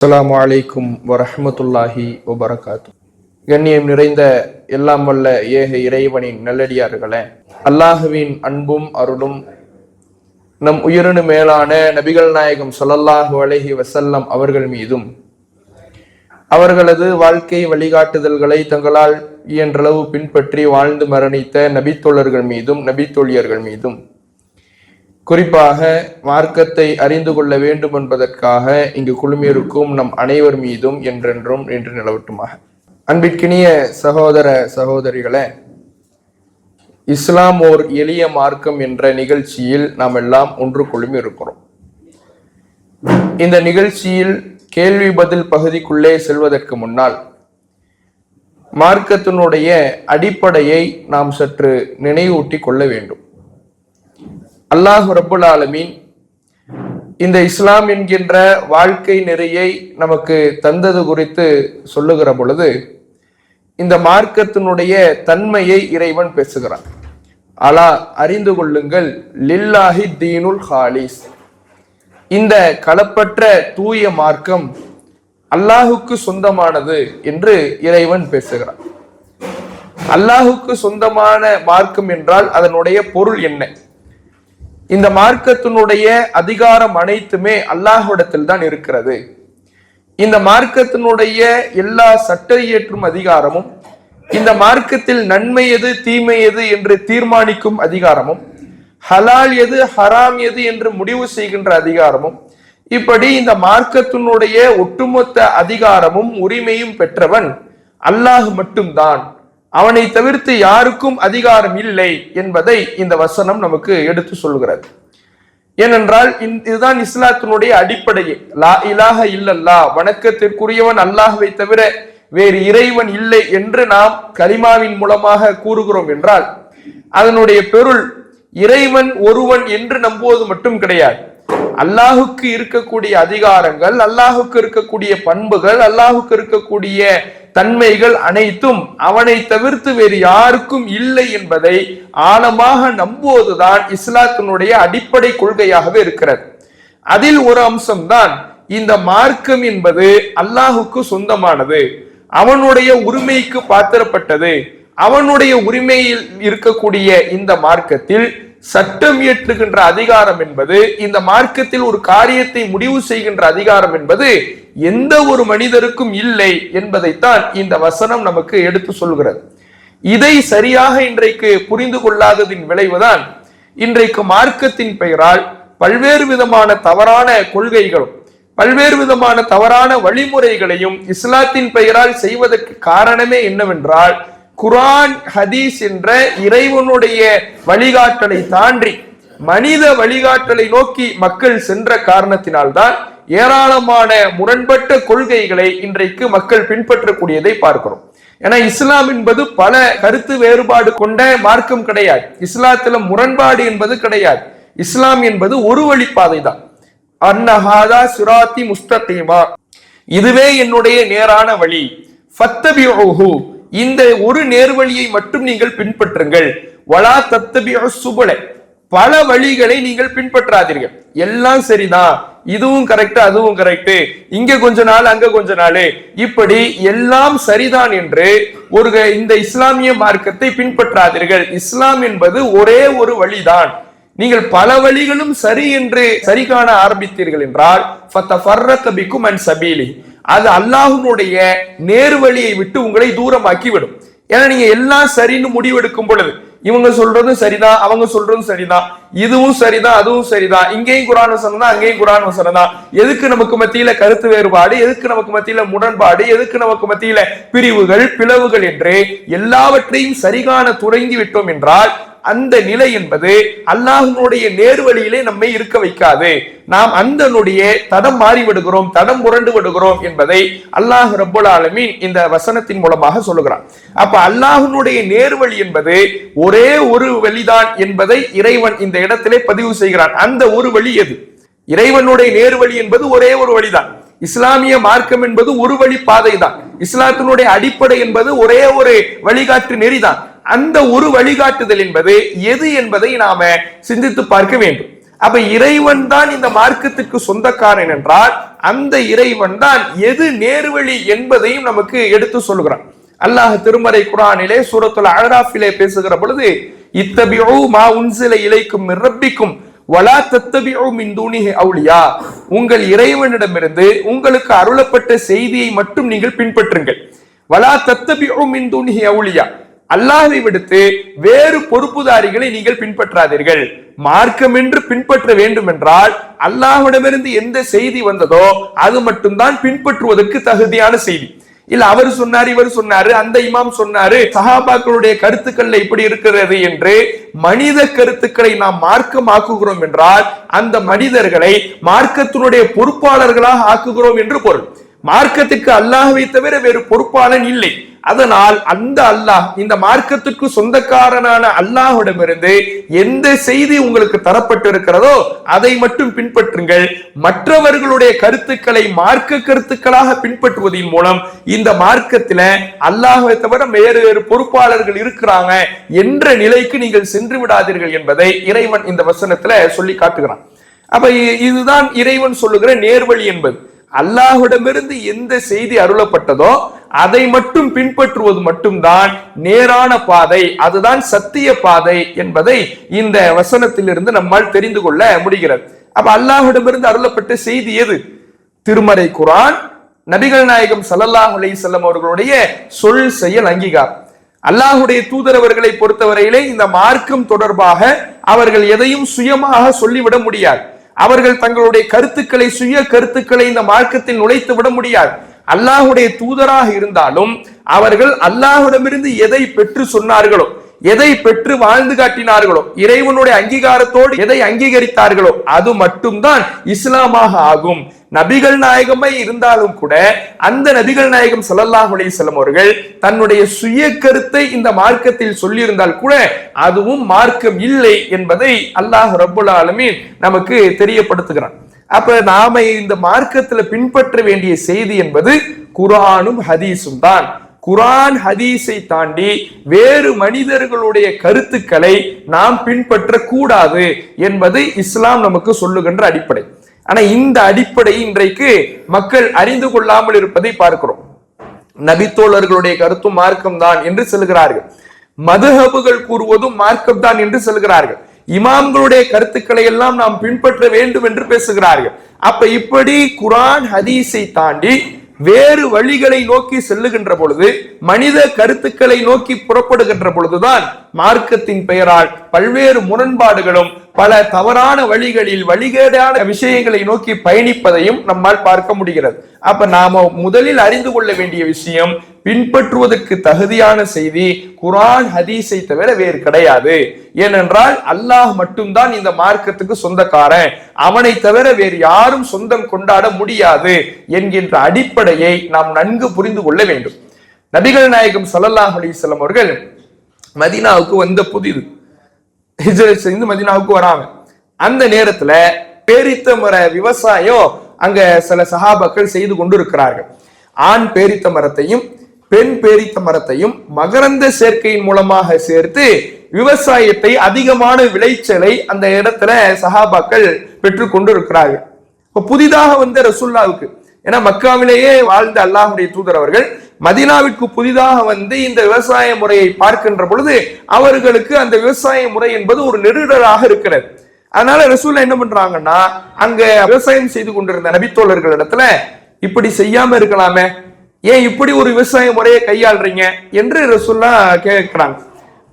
அஸ்லாம் வலைக்கும் வரஹ்மத்துல்லாஹி வபரகாத்து கண்ணியம் நிறைந்த எல்லாம் வல்ல ஏக இறைவனின் நல்லடியார்களே அல்லாஹுவின் அன்பும் அருளும் நம் உயிரினு மேலான நபிகள் நாயகம் சொல்லல்லாஹு அலஹி வசல்லம் அவர்கள் மீதும் அவர்களது வாழ்க்கை வழிகாட்டுதல்களை தங்களால் இயன்றளவு பின்பற்றி வாழ்ந்து மரணித்த நபித்தோழர்கள் மீதும் நபித்தோழியர்கள் மீதும் குறிப்பாக மார்க்கத்தை அறிந்து கொள்ள வேண்டும் என்பதற்காக இங்கு குழுமியிருக்கும் நம் அனைவர் மீதும் என்றென்றும் என்று நிலவட்டுமாக. அன்பிற்கினிய சகோதர சகோதரிகளே இஸ்லாம் ஓர் எளிய மார்க்கம் என்ற நிகழ்ச்சியில் நாம் எல்லாம் ஒன்று குழுமி இருக்கிறோம் இந்த நிகழ்ச்சியில் கேள்வி பதில் பகுதிக்குள்ளே செல்வதற்கு முன்னால் மார்க்கத்தினுடைய அடிப்படையை நாம் சற்று நினைவூட்டி கொள்ள வேண்டும். அல்லாஹ் ரபுல் ஆலமீன் இந்த இஸ்லாம் என்கின்ற வாழ்க்கை நெறியை நமக்கு தந்தது குறித்து சொல்லுகிற பொழுது இந்த மார்க்கத்தினுடைய தன்மையை இறைவன் பேசுகிறான். அலா அறிந்து கொள்ளுங்கள் லில்லாஹி தீனுல் ஹாலிஸ். இந்த களப்பற்ற தூய மார்க்கம் அல்லாஹுக்கு சொந்தமானது என்று இறைவன் பேசுகிறான். அல்லாஹுக்கு சொந்தமான மார்க்கம் என்றால் அதனுடைய பொருள் என்ன? இந்த மார்க்கத்தினுடைய அதிகாரம் அனைத்துமே அல்லாஹ்விடத்தில் தான் இருக்கிறது. இந்த மார்க்கத்தினுடைய எல்லா சட்ட இயற்றும் அதிகாரமும் இந்த மார்க்கத்தில் நன்மை எது தீமை எது என்று தீர்மானிக்கும் அதிகாரமும் ஹலால் எது ஹராம் எது என்று முடிவு செய்கின்ற அதிகாரமும் இப்படி இந்த மார்க்கத்தினுடைய ஒட்டுமொத்த அதிகாரமும் உரிமையும் பெற்றவன் அல்லாஹ் மட்டும்தான். அவனை தவிர்த்து யாருக்கும் அதிகாரம் இல்லை என்பதை இந்த வசனம் நமக்கு எடுத்து சொல்கிறது ஏனென்றால் இதுதான் இஸ்லாத்தினுடைய அடிப்படையே. லா இலாக இல்லல்லா வணக்கத்திற்குரியவன் அல்லாஹவை தவிர வேறு இறைவன் இல்லை என்று நாம் கலிமாவின் மூலமாக கூறுகிறோம் என்றால் அதனுடைய பொருள் இறைவன் ஒருவன் என்று நம்புவது மட்டும் கிடையாது. அல்லாஹுக்கு இருக்கக்கூடிய அதிகாரங்கள் அல்லாஹுக்கு இருக்கக்கூடிய பண்புகள் அல்லாஹுக்கு இருக்கக்கூடிய தன்மைகள் அனைத்தும் அவனை தவிர்த்து வேறு யாருக்கும் இல்லை என்பதை ஆழமாக நம்புவதுதான் இஸ்லாத்தினுடைய அடிப்படை கொள்கையாகவே இருக்கிறது. அதில் ஒரு அம்சம்தான் இந்த மார்க்கம் என்பது அல்லாஹுக்கு சொந்தமானது. அவனுடைய உரிமைக்கு பாத்திரப்பட்டது. அவனுடைய உரிமையில் இருக்கக்கூடிய இந்த மார்க்கத்தில் சட்டம் இயற்றுகின்ற அதிகாரம் என்பது இந்த மார்க்கத்தில் ஒரு காரியத்தை முடிவு செய்கின்ற அதிகாரம் என்பது எந்த ஒரு மனிதருக்கும் இல்லை என்பதைத்தான் இந்த வசனம் நமக்கு எடுத்து சொல்கிறது. இதை சரியாக இன்றைக்கு புரிந்து கொள்ளாததின் விளைவுதான் இன்றைக்கு மார்க்கத்தின் பெயரால் பல்வேறு விதமான தவறான கொள்கைகளும் பல்வேறு விதமான தவறான வழிமுறைகளையும் இஸ்லாத்தின் பெயரால் செய்வதற்கு காரணமே என்னவென்றால் குரான் ஹதீஸ் என்ற இறைவனுடைய வழிகாட்டலை தாண்டி மனித வழிகாட்டலை நோக்கி மக்கள் சென்ற காரணத்தினால்தான் ஏராளமான முரண்பட்ட கொள்கைகளை இன்றைக்கு மக்கள் பின்பற்றக்கூடியதை பார்க்கிறோம். ஏன்னா இஸ்லாம் என்பது பல கருத்து வேறுபாடு கொண்ட மார்க்கம் கிடையாது. இஸ்லாத்துல முரண்பாடு என்பது கிடையாது. இஸ்லாம் என்பது ஒரு வழிப்பாதை தான் அன்னஹாதா சுராத்தி முஸ்தீமா இதுவே என்னுடைய நேரான வழி. ஃபத்தபிஉஹு இந்த ஒரு நேர்வழியை மட்டும் நீங்கள் பின்பற்றுங்கள். வலா தத்தபிய சுபலை. பல வழிகளை நீங்கள் பின்பற்றாதீர்கள். எல்லாம் சரிதான். இதுவும் கரெக்ட் அதுவும் கரெக்ட் இங்க கொஞ்ச நாள் அங்க கொஞ்ச நாள். இப்படி எல்லாம் சரிதான் என்று ஒரு இந்த இஸ்லாமிய மார்க்கத்தை பின்பற்றாதீர்கள். இஸ்லாம் என்பது ஒரே ஒரு வழிதான். நீங்கள் பல வழிகளும் சரி என்று சரி காண ஆரம்பித்தீர்கள் என்றால் சபீலி அது அல்லாஹுனுடைய நேர்வழியை விட்டு உங்களை தூரமாக்கி விடும் ஏன்னா நீங்க எல்லாம் சரின்னு முடிவெடுக்கும் பொழுது இவங்க சொல்றதும் சரிதான் அவங்க சொல்றதும் சரிதான். இதுவும் சரிதான் அதுவும் சரிதான். இங்கேயும் குரான் வசனம் தான் அங்கேயும் குரான் வசனம் தான். எதுக்கு நமக்கு மத்தியில கருத்து வேறுபாடு எதுக்கு நமக்கு மத்தியில முரண்பாடு எதுக்கு நமக்கு மத்தியில பிரிவுகள் பிளவுகள் என்று எல்லாவற்றையும் சரிகான துறங்கி விட்டோம் என்றால் அந்த நிலை என்பது அல்லாஹனுடைய நேர்வழியிலே நம்மை இருக்க வைக்காது. நாம் அந்த நொடியே தடம் மாறி விடுகிறோம் தடம் புரண்டு விடுகிறோம் என்பதை அல்லாஹ் ரப்புல் ஆலமீன் இந்த வசனத்தின் மூலமாக சொல்லுகிறான். அப்ப அல்லாஹனுடைய நேர்வழி என்பது ஒரே ஒரு வழிதான் என்பதை இறைவன் இந்த இடத்திலே பதிவு செய்கிறான். அந்த ஒரு வழி எது? இறைவனுடைய நேர்வழி என்பது ஒரே ஒரு வழிதான். இஸ்லாமிய மார்க்கம் என்பது ஒரு வழி பாதை தான் இஸ்லாத்தினுடைய அடிப்படை என்பது ஒரே ஒரு வழிகாட்டு நெறிதான். அந்த ஒரு வழிகாட்டுதல் என்பது எது என்பதை நாம சிந்தித்து பார்க்க வேண்டும். அப்ப இறைவன் தான் இந்த மார்க்கத்துக்கு சொந்தக்காரன் என்றால் அந்த இறைவன் தான் எது நேர்வழி என்பதையும் நமக்கு எடுத்து சொல்கிறான் அல்லாஹ் திருமறை குரானிலே சூரத்துல அழராஃபிலே பேசுகிற பொழுது இத்தபியூ மா உன்சில இலைக்கும் ரப்பிக்கும் வலா தத்தபி மின் தூணிஹி அவுலியா. உங்கள் இறைவனிடமிருந்து உங்களுக்கு அருளப்பட்ட செய்தியை மட்டும் நீங்கள் பின்பற்றுங்கள். வலா தத்தபியூ மின் தூணிஹி அல்லாஹை விடுத்து வேறு பொறுப்புதாரிகளை நீங்கள் பின்பற்றாதீர்கள். மார்க்கம் என்று பின்பற்ற வேண்டும் என்றால் அல்லாஹ்விடமிருந்து எந்த செய்தி வந்ததோ அது மட்டும்தான் பின்பற்றுவதற்கு தகுதியான செய்தி. இல்ல அவர் சொன்னாரு இவர் சொன்னாரு அந்த இமாம் சொன்னாரு சஹாபாக்களுடைய கருத்துக்கள்ல இப்படி இருக்கிறது என்று மனித கருத்துக்களை நாம் மார்க்கம் ஆக்குகிறோம் என்றால் அந்த மனிதர்களை மார்க்கத்தினுடைய பொறுப்பாளர்களாக ஆக்குகிறோம் என்று பொருள். மார்க்கத்துக்கு அல்லாஹவை தவிர வேறு பொறுப்பாளன் இல்லை. அதனால் அந்த அல்லாஹ் இந்த மார்க்கத்துக்கு சொந்தக்காரனான அல்லாஹ்விடமிருந்து எந்த செய்தி உங்களுக்கு தரப்பட்டிருக்கிறதோ அதை மட்டும் பின்பற்றுங்கள். மற்றவர்களுடைய கருத்துக்களை மார்க்க கருத்துக்களாக பின்பற்றுவதன் மூலம் இந்த மார்க்கத்துல அல்லாஹை தவிர வேறு வேறு பொறுப்பாளர்கள் இருக்கிறாங்க என்ற நிலைக்கு நீங்கள் சென்று விடாதீர்கள் என்பதை இறைவன் இந்த வசனத்துல சொல்லி காட்டுகிறான். அப்ப இதுதான் இறைவன் சொல்லுகிற நேர்வழி என்பது. அல்லாஹ்விடமிருந்து எந்த செய்தி அருளப்பட்டதோ அதை மட்டும் பின்பற்றுவது மட்டும்தான் நேரான பாதை அதுதான் சத்திய பாதை என்பதை இந்த வசனத்திலிருந்து நம்மால் தெரிந்து கொள்ள முடிகிறது. அப்ப அல்லாஹ்விடமிருந்து அருளப்பட்ட செய்தி எது? திருமறை குரான் நபிகள் நாயகம் சல்லல்லாஹ் அலைஹி அவர்களுடைய சொல் செயல் அங்கீகாரம். அல்லாஹுடைய தூதரவர்களை பொறுத்தவரையிலே இந்த மார்க்கம் தொடர்பாக அவர்கள் எதையும் சுயமாக சொல்லிவிட முடியாது. அவர்கள் தங்களுடைய கருத்துக்களை சுய கருத்துக்களை இந்த மார்க்கத்தில் நுழைத்து விட முடியாது. அல்லாஹுடைய தூதராக இருந்தாலும் அவர்கள் அல்லாஹுடமிருந்து எதை பெற்று சொன்னார்களோ எதை பெற்று வாழ்ந்து காட்டினார்களோ இறைவனுடைய அங்கீகாரத்தோடு எதை அங்கீகரித்தார்களோ அது மட்டும்தான் இஸ்லாமாக ஆகும். நபிகள் நாயகமே இருந்தாலும் கூட அந்த நபிகள் நாயகம் ஸல்லல்லாஹு அலைஹி அவர்கள் தன்னுடைய சுய கருத்தை இந்த மார்க்கத்தில் சொல்லியிருந்தால் கூட அதுவும் மார்க்கம் இல்லை என்பதை அல்லாஹ் ரபுல்லாலுமே ஆலமீன் நமக்கு தெரியப்படுத்துகிறான். அப்ப நாம இந்த மார்க்கத்துல பின்பற்ற வேண்டிய செய்தி என்பது குரானும் ஹதீஸும் தான். குரான் ஹதீஸை தாண்டி வேறு மனிதர்களுடைய கருத்துக்களை நாம் பின்பற்ற கூடாது என்பது இஸ்லாம் நமக்கு சொல்லுகின்ற அடிப்படை. ஆனா இந்த அடிப்படை இன்றைக்கு மக்கள் அறிந்து கொள்ளாமல் இருப்பதை பார்க்கிறோம். நபித்தோழர்களுடைய கருத்தும் மார்க்கம் தான் என்று சொல்கிறார்கள் மதுஹபுகள் கூறுவதும் மார்க்கம் தான் என்று சொல்கிறார்கள் இமாம்களுடைய கருத்துக்களை எல்லாம் நாம் பின்பற்ற வேண்டும் என்று பேசுகிறார்கள். அப்ப இப்படி குரான் ஹதீஸை தாண்டி வேறு வழிகளை நோக்கி செல்லுகின்ற பொழுது மனித கருத்துக்களை நோக்கி புறப்படுகின்ற பொழுதுதான் மார்க்கத்தின் பெயரால் பல்வேறு முரண்பாடுகளும் பல தவறான வழிகளில் வழிகேடான விஷயங்களை நோக்கி பயணிப்பதையும் நம்மால் பார்க்க முடிகிறது. அப்ப நாம முதலில் அறிந்து கொள்ள வேண்டிய விஷயம் பின்பற்றுவதற்கு தகுதியான செய்தி குரான் ஹதீஸை தவிர வேறு கிடையாது. ஏனென்றால் அல்லாஹ் மட்டும்தான் இந்த மார்க்கத்துக்கு சொந்தக்காரன். அவனை தவிர வேறு யாரும் சொந்தம் கொண்டாட முடியாது என்கின்ற அடிப்படையை நாம் நன்கு புரிந்து கொள்ள வேண்டும். நபிகள் நாயகம் ஸல்லல்லாஹு அலிசல்லம் அவர்கள் மதீனாவுக்கு வந்த புதிது செய்து மதீனாவுக்கு வராங்க. அந்த நேரத்துல பேரித்த மர விவசாயம் அங்க சில சகாபாக்கள் செய்து கொண்டு இருக்கிறார்கள் ஆண் பேரித்த மரத்தையும் பெண் பேரித்த மரத்தையும் மகரந்த சேர்க்கையின் மூலமாக சேர்த்து விவசாயத்தை அதிகமான விளைச்சலை அந்த இடத்துல சஹாபாக்கள் பெற்று கொண்டு இருக்கிறார்கள் இப்ப புதிதாக வந்த ரசுல்லாவுக்கு ஏன்னா மக்காவிலேயே வாழ்ந்த அல்லாஹுடைய தூதர் அவர்கள் மதினாவிற்கு புதிதாக வந்து இந்த விவசாய முறையை பார்க்கின்ற பொழுது அவர்களுக்கு அந்த விவசாய முறை என்பது ஒரு நெருடலாக இருக்கிறது. அதனால ரசூல்லா என்ன பண்றாங்கன்னா அங்க விவசாயம் செய்து கொண்டிருந்த நபித்தோழர்கள் இடத்துல இப்படி செய்யாம இருக்கலாமே ஏன் இப்படி ஒரு விவசாய முறையை கையாளுறீங்க என்று ரசூல்லா கேட்கிறாங்க.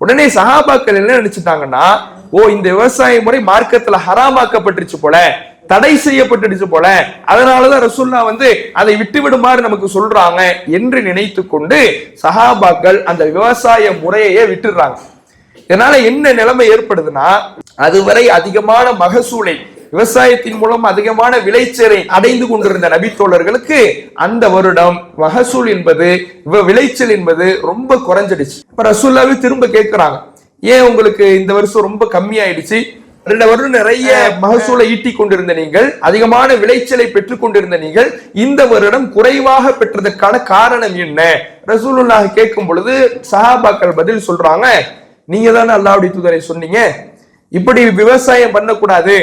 உடனே சஹாபாக்கள் என்ன நினைச்சிட்டாங்கன்னா ஓ இந்த விவசாய முறை மார்க்கத்துல ஹராமாக்கப்பட்டுருச்சு போல தடை செய்யப்பட்டுடுச்சு போல அதனாலதான் ரசுல்லா வந்து அதை விட்டு விடுமாறு நமக்கு சொல்றாங்க என்று நினைத்து கொண்டு சஹாபாக்கள் அந்த விவசாய முறையையே விட்டுடுறாங்க. இதனால என்ன நிலைமை ஏற்படுதுன்னா அதுவரை அதிகமான மகசூலை விவசாயத்தின் மூலம் அதிகமான விளைச்சலை அடைந்து கொண்டிருந்த நபித்தோழர்களுக்கு அந்த வருடம் மகசூல் என்பது விளைச்சல் என்பது ரொம்ப குறைஞ்சிடுச்சு. இப்ப ரசூல்லாவே திரும்ப கேட்கிறாங்க ஏன் உங்களுக்கு இந்த வருஷம் ரொம்ப கம்மியாயிடுச்சு? ரெண்டு வருடம் நிறைய மகசூலை ஈட்டி கொண்டிருந்த நீங்கள் அதிகமான விளைச்சலை பெற்றுக் கொண்டிருந்த நீங்கள் இந்த வருடம் குறைவாக பெற்றதற்கான காரணம் என்ன? ரசூலுல்லாஹ் கேட்கும் பொழுது சஹாபாக்கள் பதில் சொல்றாங்க. நீங்க தானே அல்லாஹ்வுடைய தூதரை சொன்னீங்க. இப்படி விவசாயம் பண்ணக்கூடாது.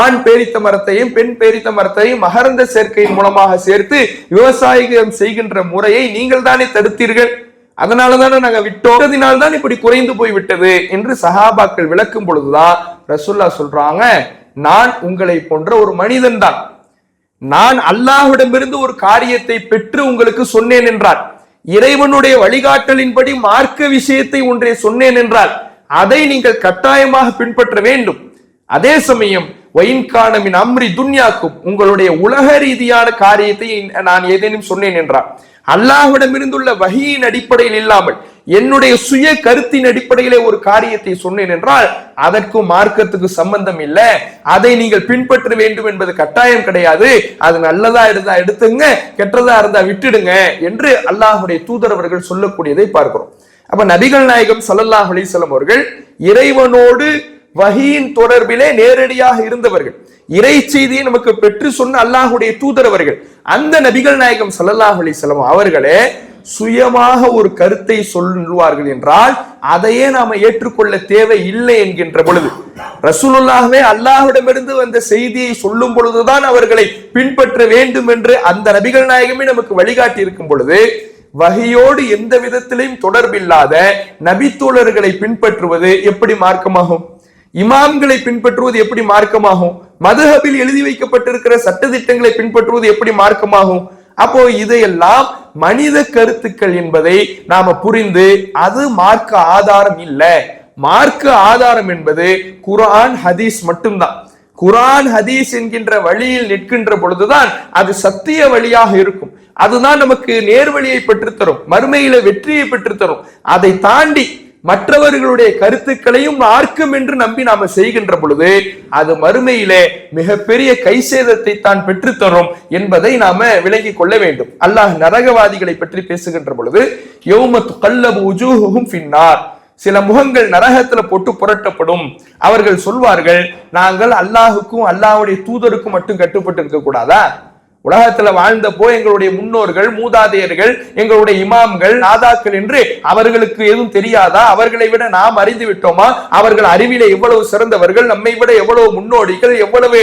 ஆண் பேரித்த மரத்தையும் பெண் பேரித்த மரத்தையும் மகரந்த சேர்க்கையின் மூலமாக சேர்த்து விவசாயம் செய்கின்ற முறையை நீங்கள் தானே தடுத்தீர்கள். அதனால தானே நாங்க விட்டோம். தான் இப்படி குறைந்து போய் விட்டது என்று சஹாபாக்கள் விளக்கும் பொழுதுதான் ரசுல்லா சொல்றாங்க நான் உங்களை போன்ற ஒரு மனிதன் தான். நான் அல்லாஹ்விடமிருந்து ஒரு காரியத்தை பெற்று உங்களுக்கு சொன்னேன் என்றார். இறைவனுடைய வழிகாட்டலின்படி மார்க்க விஷயத்தை ஒன்றை சொன்னேன் என்றால் அதை நீங்கள் கட்டாயமாக பின்பற்ற வேண்டும். அதே சமயம் ஒயின்கானமின் அம்ரி துன்யாக்கும் உங்களுடைய உலக ரீதியான காரியத்தை நான் ஏதேனும் சொன்னேன் என்றார். அல்லாஹ்விடமிருந்துள்ள வகையின் அடிப்படையில் இல்லாமல் என்னுடைய சுய கருத்தின் அடிப்படையிலே ஒரு காரியத்தை சொன்னேன் என்றால் அதற்கும் மார்க்கத்துக்கு சம்பந்தம் இல்லை. அதை நீங்கள் பின்பற்ற வேண்டும் என்பது கட்டாயம் கிடையாது. அது நல்லதா இருந்தா எடுத்துங்க கெட்டதா இருந்தா விட்டுடுங்க என்று அல்லாஹுடைய தூதரவர்கள் சொல்லக்கூடியதை பார்க்கிறோம். அப்ப நபிகள் நாயகம் சல்லல்லாஹ் அலிசல்லம் அவர்கள் இறைவனோடு வகியின் தொடர்பிலே நேரடியாக இருந்தவர்கள். இறை செய்தியை நமக்கு பெற்று சொன்ன அல்லாஹுடைய தூதரவர்கள் அந்த நபிகள் நாயகம் சல்லல்லாஹ் அலிசல்லம் அவர்களே சுயமாக ஒரு கருத்தை சொல்லுவார்கள் என்றால் அதையே நாம ஏற்றுக்கொள்ள தேவை இல்லை என்கின்ற பொழுது. ரசூலுல்லாகவே அல்லாஹ்விடமிருந்து வந்த செய்தியை சொல்லும் பொழுதுதான் அவர்களை பின்பற்ற வேண்டும் என்று அந்த நபிகள் நாயகமே நமக்கு வழிகாட்டி இருக்கும் பொழுது வகையோடு எந்த விதத்திலையும் தொடர்பில்லாத நபித்தோழர்களை பின்பற்றுவது எப்படி மார்க்கமாகும்? இமாம்களை பின்பற்றுவது எப்படி மார்க்கமாகும்? மதுஹபில் எழுதி வைக்கப்பட்டிருக்கிற சட்டத்திட்டங்களை பின்பற்றுவது எப்படி மார்க்கமாகும்? அப்போ இதையெல்லாம் மனித கருத்துக்கள் என்பதை நாம புரிந்து அது மார்க்க ஆதாரம் இல்லை. மார்க்க ஆதாரம் என்பது குரான் ஹதீஸ் மட்டும்தான். குரான் ஹதீஸ் என்கின்ற வழியில் நிற்கின்ற பொழுதுதான் அது சத்திய வழியாக இருக்கும். அதுதான் நமக்கு நேர்வழியை பெற்றுத்தரும் மறுமையில வெற்றியை பெற்றுத்தரும். அதை தாண்டி மற்றவர்களுடைய கருத்துக்களையும் ஆர்க்கும் என்று நம்பி நாம செய்கின்ற பொழுது அது மறுமையிலே மிகப்பெரிய கை சேதத்தை தான் பெற்றுத்தரும் என்பதை நாம விளங்கி கொள்ள வேண்டும். அல்லாஹ் நரகவாதிகளை பற்றி பேசுகின்ற பொழுது யௌமத்து கல்லபு உஜூஹும் பின்னார் சில முகங்கள் நரகத்துல போட்டு புரட்டப்படும். அவர்கள் சொல்வார்கள் நாங்கள் அல்லாஹுக்கும் அல்லாஹுடைய தூதருக்கும் மட்டும் கட்டுப்பட்டு இருக்க கூடாதா உலகத்துல வாழ்ந்தப்போ எங்களுடைய முன்னோர்கள் மூதாதையர்கள் எங்களுடைய இமாம்கள் நாதாக்கள் என்று அவர்களுக்கு எதுவும் தெரியாதா? அவர்களை விட நாம் அறிந்து விட்டோமா? அவர்கள் அறிவிலே எவ்வளவு சிறந்தவர்கள் நம்மை விட எவ்வளவு முன்னோடிகள் எவ்வளவு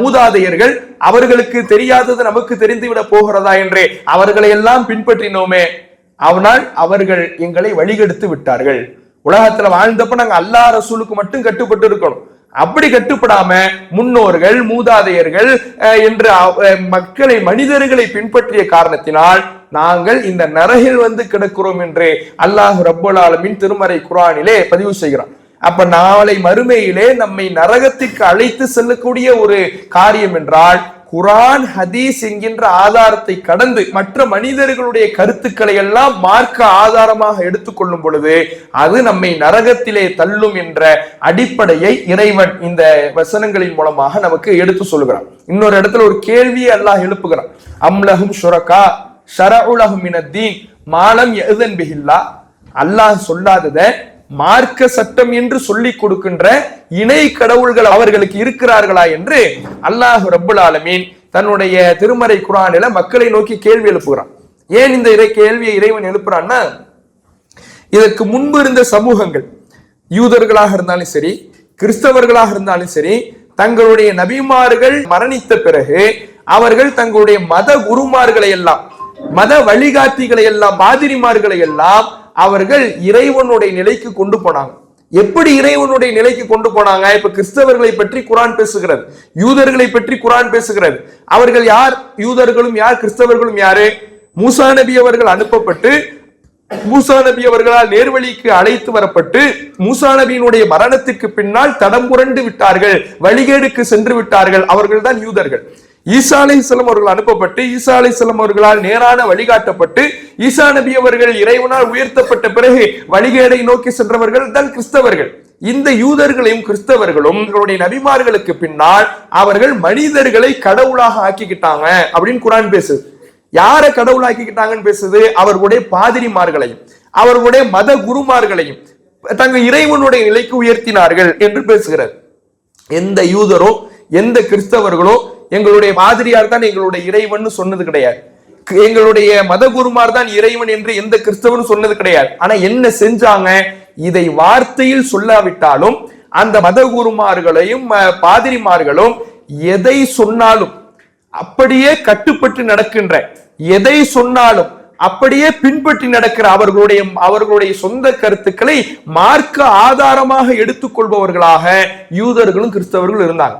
மூதாதையர்கள் அவர்களுக்கு தெரியாதது நமக்கு தெரிந்துவிட போகிறதா என்றே அவர்களை எல்லாம் பின்பற்றினோமே. அவனால் அவர்கள் எங்களை வழிகெடுத்து விட்டார்கள். உலகத்துல வாழ்ந்தப்ப நாங்க அல்லா ரசூலுக்கு மட்டும் கட்டுப்பட்டு இருக்கணும். அப்படி கட்டுப்படாம முன்னோர்கள் மூதாதையர்கள் என்று மக்களை மனிதர்களை பின்பற்றிய காரணத்தினால் நாங்கள் இந்த நரகில் வந்து கிடக்கிறோம் என்று அல்லாஹ் ரப்பல் ஆலமின் திருமறை குரானிலே பதிவு செய்கிறான். அப்ப நாளை மறுமையிலே நம்மை நரகத்திற்கு அழைத்து செல்லக்கூடிய ஒரு காரியம் என்றால் குரான் ஹதீஸ் என்கின்ற ஆதாரத்தை கடந்து மற்ற மனிதர்களுடைய கருத்துக்களை எல்லாம் மார்க்க ஆதாரமாக எடுத்துக்கொள்ளும் பொழுது அது நம்மை நரகத்திலே தள்ளும் என்ற அடிப்படையை இறைவன் இந்த வசனங்களின் மூலமாக நமக்கு எடுத்து சொல்லுகிறான். இன்னொரு இடத்துல ஒரு கேள்வியை அல்லாஹ் எழுப்புகிறான். அம்லகும் சுரக்கா ஷரஉலகும் இனத்தீன் மாலம் எதன் பிகில்லா அல்லாஹ் சொல்லாதத மார்க்க சட்டம் என்று சொல்லிக் கொடுக்கின்ற இணை கடவுள்கள் அவர்களுக்கு இருக்கிறார்களா என்று அல்லாஹ் ரபுல் ஆலமீன் தன்னுடைய திருமறை குரானில மக்களை நோக்கி கேள்வி எழுப்புகிறான். ஏன் இந்த இறை கேள்வியை இறைவன் எழுப்புறான்னா இதற்கு முன்பு இருந்த சமூகங்கள் யூதர்களாக இருந்தாலும் சரி கிறிஸ்தவர்களாக இருந்தாலும் சரி தங்களுடைய நபிமார்கள் மரணித்த பிறகு அவர்கள் தங்களுடைய மத குருமார்களை எல்லாம் மத வழிகாட்டிகளை எல்லாம் மாதிரிமார்களை எல்லாம் அவர்கள் இறைவனுடைய நிலைக்கு கொண்டு போனாங்க. எப்படி இறைவனுடைய நிலைக்கு கொண்டு போனாங்க? இப்ப கிறிஸ்தவர்களை பற்றி குரான் பேசுகிறது. யூதர்களை பற்றி குரான் பேசுகிறது. அவர்கள் யார்? யூதர்களும் யார்? கிறிஸ்தவர்களும் யாரு? மூசா நபி அவர்கள் அனுப்பப்பட்டு மூசா நபி அவர்களால் நேர்வழிக்கு அழைத்து வரப்பட்டு மூசா நபியினுடைய மரணத்திற்கு பின்னால் தடம் புரண்டு விட்டார்கள். வழிகேடுக்கு சென்று விட்டார்கள். அவர்கள் தான் யூதர்கள். ஈசா அலை அவர்கள் அனுப்பப்பட்டு ஈசா அலை அவர்களால் நேரான வழிகாட்டப்பட்டு ஈசா நபி அவர்கள் இறைவனால் உயர்த்தப்பட்ட பிறகு வழிகேடை நோக்கி சென்றவர்கள் தான் கிறிஸ்தவர்கள். இந்த யூதர்களையும் கிறிஸ்தவர்களும் அவருடைய நபிமார்களுக்கு பின்னால் அவர்கள் மனிதர்களை கடவுளாக ஆக்கிக்கிட்டாங்க அப்படின்னு குரான் பேசுது. யாரை கடவுளாக்கிக்கிட்டாங்கன்னு பேசுது? அவர்களுடைய பாதிரிமார்களையும் அவர்களுடைய மத குருமார்களையும் தங்கள் இறைவனுடைய நிலைக்கு உயர்த்தினார்கள் என்று பேசுகிறார். எந்த யூதரோ எந்த கிறிஸ்தவர்களோ எங்களுடைய மாதிரியார் தான் எங்களுடைய இறைவன் சொன்னது கிடையாது. எங்களுடைய மத குருமார் தான் இறைவன் என்று எந்த கிறிஸ்தவனும் சொன்னது கிடையாது. ஆனா என்ன செஞ்சாங்க? இதை வார்த்தையில் சொல்லாவிட்டாலும் அந்த மதகுருமார்களையும் பாதிரிமார்களும் எதை சொன்னாலும் அப்படியே கட்டுப்பட்டு நடக்கின்ற எதை சொன்னாலும் அப்படியே பின்பற்றி நடக்கிற அவர்களுடைய அவர்களுடைய சொந்த கருத்துக்களை மார்க்க ஆதாரமாக எடுத்துக்கொள்பவர்களாக யூதர்களும் கிறிஸ்தவர்களும் இருந்தாங்க.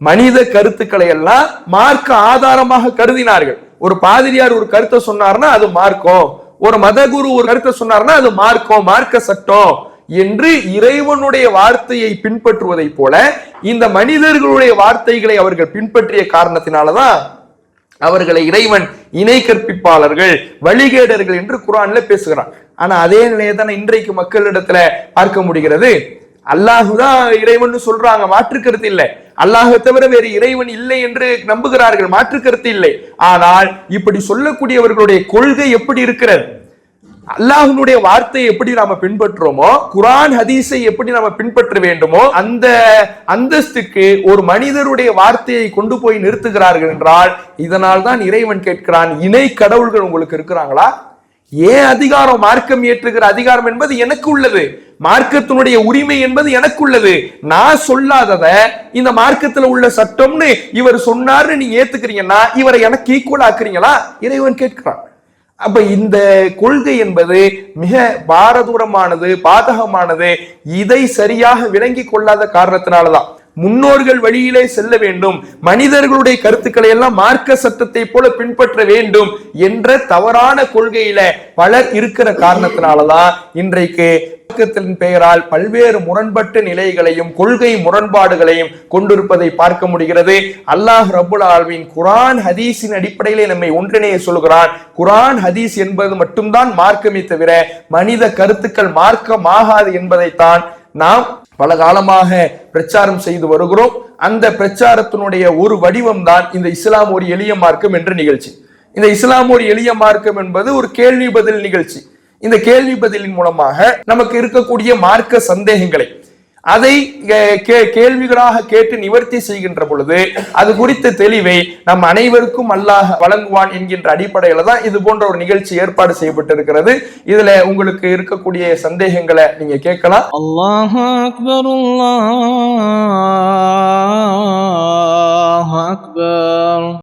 மனித கருத்துக்களை எல்லாம் மார்க்க ஆதாரமாக கருதினார்கள். ஒரு பாதிரியார் ஒரு கருத்தை சொன்னார்னா அது மார்க்கம் ஒரு மதகுரு ஒரு கருத்தை சொன்னார்னா அது மார்க்கம் மார்க்க சட்டம் என்று இறைவனுடைய வார்த்தையை பின்பற்றுவதைப் போல இந்த மனிதர்களுடைய வார்த்தைகளை அவர்கள் பின்பற்றிய காரணத்தினாலதான் அவர்களை இறைவன் இணை கற்பிப்பாளர்கள் வழிகேடர்கள் என்று குரான்ல பேசுகிறான். ஆனா அதே நிலையை தானே இன்றைக்கு மக்களிடத்துல பார்க்க முடிகிறது. அல்லாஹுதான் இறைவன் சொல்றாங்க மாற்று கருத்து இல்லை. அல்லாஹை தவிர வேறு இறைவன் இல்லை என்று நம்புகிறார்கள் மாற்று கருத்து இல்லை. ஆனால் இப்படி சொல்லக்கூடியவர்களுடைய கொள்கை எப்படி இருக்கிறது? அல்லாஹனுடைய வார்த்தையை எப்படி நாம பின்பற்றுறோமோ குரான் ஹதீஸை எப்படி நாம பின்பற்ற வேண்டுமோ அந்த அந்தஸ்துக்கு ஒரு மனிதருடைய வார்த்தையை கொண்டு போய் நிறுத்துகிறார்கள் என்றால் இதனால் தான் இறைவன் கேட்கிறான் இணை கடவுள்கள் உங்களுக்கு இருக்கிறாங்களா? ஏன் அதிகாரம் மார்க்கம் ஏற்றுகிற அதிகாரம் என்பது எனக்கு உள்ளது? மார்க்கத்தினுடைய உரிமை என்பது எனக்கு உள்ளது. நான் சொல்லாதத இந்த மார்க்கத்துல உள்ள சட்டம்னு இவர் சொன்னார்னு நீ ஏத்துக்கிறீங்கன்னா இவரை எனக்கு ஈக்குவல் ஆக்குறீங்களா? இறைவன் கேட்கிறான். அப்ப இந்த கொள்கை என்பது மிக பாரதூரமானது பாதகமானது இதை சரியாக விளங்கி கொள்ளாத காரணத்தினாலதான். முன்னோர்கள் வழியிலே செல்ல வேண்டும். மனிதர்களுடைய கருத்துக்களை எல்லாம் மார்க்க சட்டத்தை போல பின்பற்ற வேண்டும் என்ற தவறான கொள்கையில பலர் இருக்கிற காரணத்தினாலதான் இன்றைக்கு மார்க்கத்தின் பெயரால் பல்வேறு முரண்பட்ட நிலைகளையும் கொள்கை முரண்பாடுகளையும் கொண்டிருப்பதை பார்க்க முடிகிறது. அல்லாஹ் ரபுல் ஆல்வின் குரான் ஹதீஸின் அடிப்படையிலே நம்மை ஒன்றிணைய சொல்கிறான். குரான் ஹதீஸ் என்பது மட்டும்தான் மார்க்கமே தவிர மனித கருத்துக்கள் மார்க்கமாகாது என்பதைத்தான் நாம் பல காலமாக பிரச்சாரம் செய்து வருகிறோம். அந்த பிரச்சாரத்தினுடைய ஒரு வடிவம் தான் இந்த இஸ்லாம் ஒரு எளிய மார்க்கம் என்ற நிகழ்ச்சி. இந்த இஸ்லாம் ஒரு எளிய மார்க்கம் என்பது ஒரு கேள்வி பதில் நிகழ்ச்சி. இந்த கேள்வி பதிலின் மூலமாக நமக்கு இருக்கக்கூடிய மார்க்க சந்தேகங்களை அதை கேள்விகளாக கேட்டு நிவர்த்தி செய்கின்ற பொழுது அது குறித்த தெளிவை நம் அனைவருக்கும் அல்லாஹ் வழங்குவான் என்கின்ற அடிப்படையில தான் இது போன்ற ஒரு நிகழ்ச்சி ஏற்பாடு செய்யப்பட்டிருக்கிறது. இதுல உங்களுக்கு இருக்கக்கூடிய சந்தேகங்களை நீங்க கேட்கலாம். அல்லாஹ் அக்பர் அக்பர்.